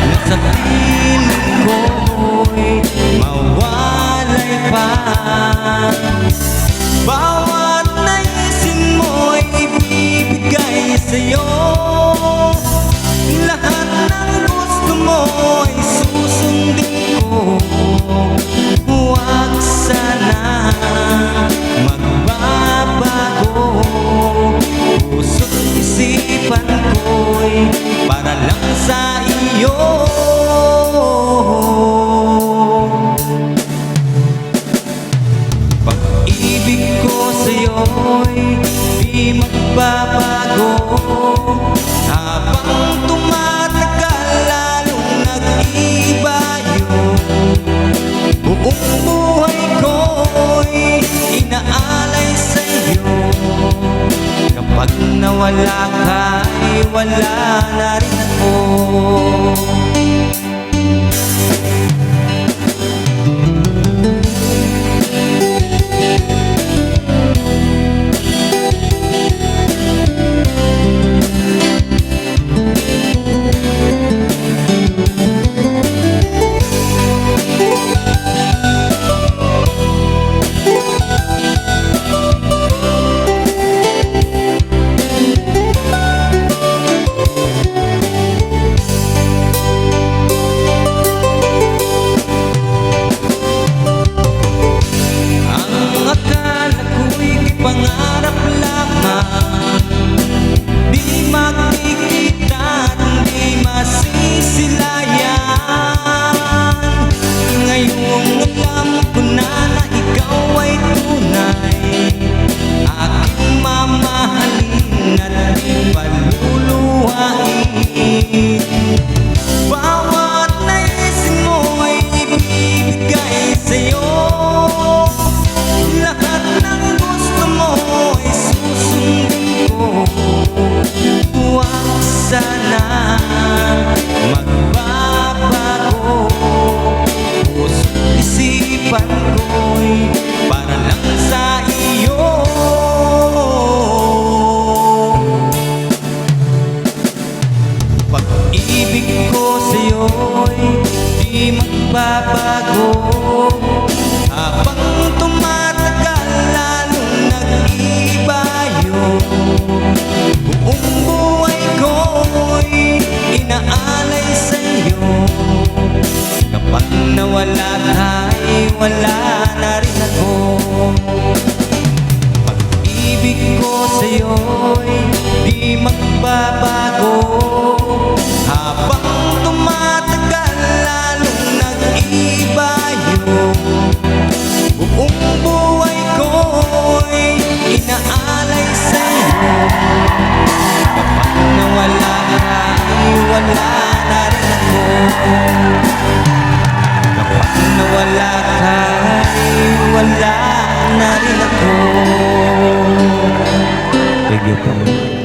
At sa piling ko'y mawalay pa Bawat naisin mo'y ibibigay sa'yo. Ko'y para lang sa iyo. Pag-ibig di magbabago. Habang tumatagal nag-iba yun. Buong buhay ko'y inaalay sa'yo Kapag nawala ka ay wala na rin ako masisilayan Ngayong alam ko na na ikaw ay tunay. Aking mamahalin at di paluluhain di magbabago. Habang tumatagal lalong nag-iba Buong buhay ko'y inaalay sa'yo. Kapag nawala ka ay wala na rin ako. Pag-ibig ko sa'yo'y di magbabago Kapag nawala ka wala na rin ako Thank you.